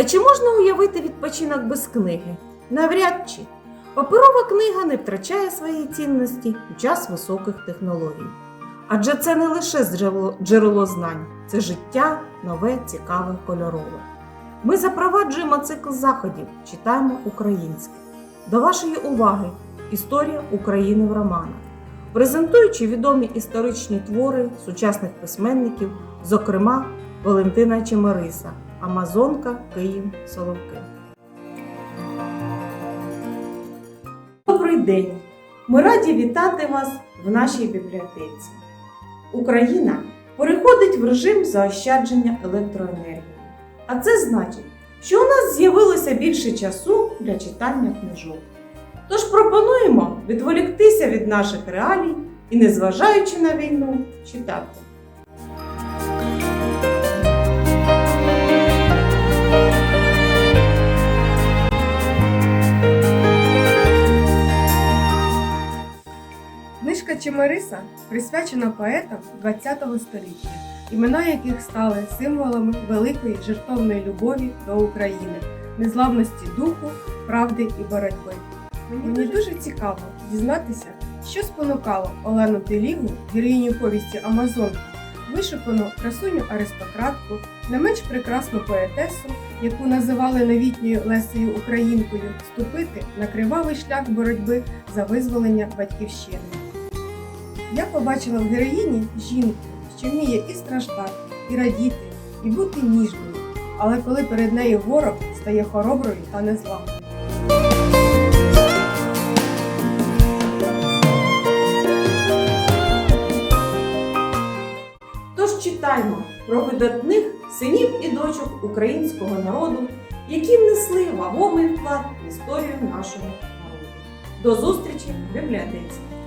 Та чи можна уявити відпочинок без книги? Навряд чи. Паперова книга не втрачає своєї цінності у час високих технологій. Адже це не лише джерело, знань, це життя нове, цікаве, кольорове. Ми запроваджуємо цикл заходів, читаємо українське. До вашої уваги історія України в романах, презентуючи відомі історичні твори сучасних письменників, зокрема Валентина Чемериса, Амазонка, Київ, Соловки. Добрий день! Ми раді вітати вас в нашій бібліотеці. Україна переходить в режим заощадження електроенергії. А це значить, що у нас з'явилося більше часу для читання книжок. Тож пропонуємо відволіктися від наших реалій і, незважаючи на війну, читати. Книжка Чемериса присвячена поетам ХХ століття, імена яких стали символами великої жертовної любові до України, незламності духу, правди і боротьби. Мені дуже цікаво дізнатися, що спонукало Олену Телігу, героїню повісті Амазонка, вишукану красуню аристократку, не менш прекрасну поетесу, яку називали новітньою Лесею Українкою, вступити на кривавий шлях боротьби за визволення батьківщини. Я побачила в героїні жінку, що вміє і страждати, і радіти, і бути ніжною, але коли перед нею ворог стає хороброю та незламною. Тож читаймо про видатних синів і дочок українського народу, які внесли вагомий вклад в історію нашого народу. До зустрічі в бібліотеці!